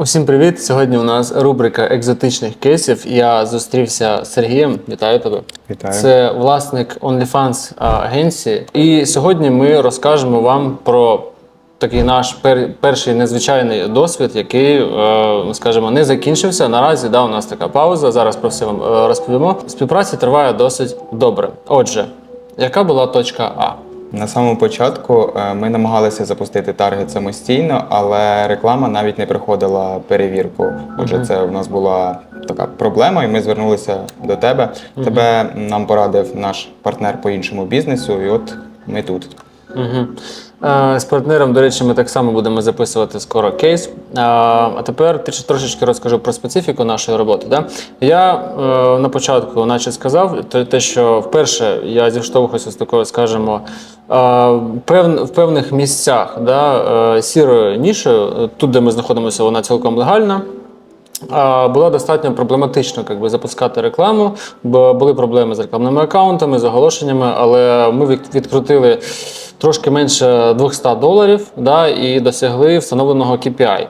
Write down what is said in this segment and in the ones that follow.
Усім привіт! Сьогодні у нас рубрика екзотичних кейсів. Я зустрівся з Сергієм. Вітаю тебе. Вітаю. Це власник OnlyFans агенції. І сьогодні ми розкажемо вам про такий наш пер- перший незвичайний досвід, який, е, скажімо, не закінчився. Наразі да, у нас така пауза. Зараз про все вам е, розповімо. Співпраця триває досить добре. Отже, яка була точка А? На самому початку е, ми намагалися запустити таргет самостійно, але реклама навіть не проходила перевірку. Отже, це в нас була така проблема, і ми звернулися до тебе. Тебе нам порадив наш партнер по іншому бізнесу, і от ми тут. Угу. З партнером, до речі, ми так само будемо записувати скоро кейс. А тепер трошечки розкажу про специфіку нашої роботи. Я е, на початку, наче сказав, те, що вперше я зіштовхуюся з такою, скажімо, в певних місцях е, сірою нішою, тут, де ми знаходимося, вона цілком легальна. А, Було достатньо проблематично як запускати рекламу, бо були проблеми з рекламними аккаунтами, з оголошеннями, але ми відкрутили трошки менше 200 доларів да, і досягли встановленого KPI.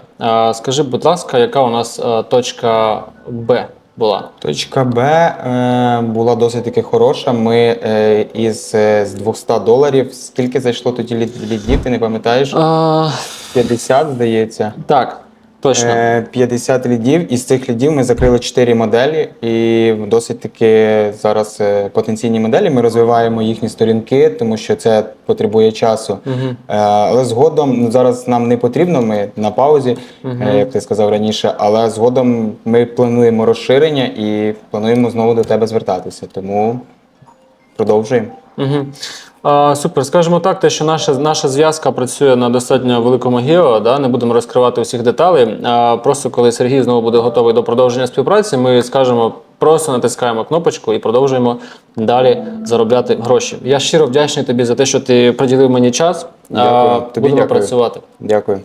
Скажи, будь ласка, яка у нас е, точка Б була? Точка Б е, була досить таки хороша. Ми е, із е, з 200 доларів. Скільки зайшло тоді лід- лідів, ти не пам'ятаєш? А, 50, здається. так, точно. Е, 50 лідів. Із цих лідів ми закрили 4 моделі, і досить таки зараз е, потенційні моделі. Ми розвиваємо їхні сторінки, тому що це потребує часу. Е, Але згодом ну, зараз нам не потрібно. Ми на паузі, е, як ти сказав раніше. Але згодом ми плануємо розширення і плануємо знову до тебе звертатися. Тому продовжуємо. Угу. А, супер, скажімо так, те, що наша, наша зв'язка працює на достатньо великому гео, да, не будемо розкривати усіх деталей. А, просто коли Сергій знову буде готовий до продовження співпраці, ми скажемо, просто натискаємо кнопочку і продовжуємо далі заробляти гроші. Я щиро вдячний тобі за те, що ти приділив мені час. А, Тобі будемо дякую. працювати. Дякую.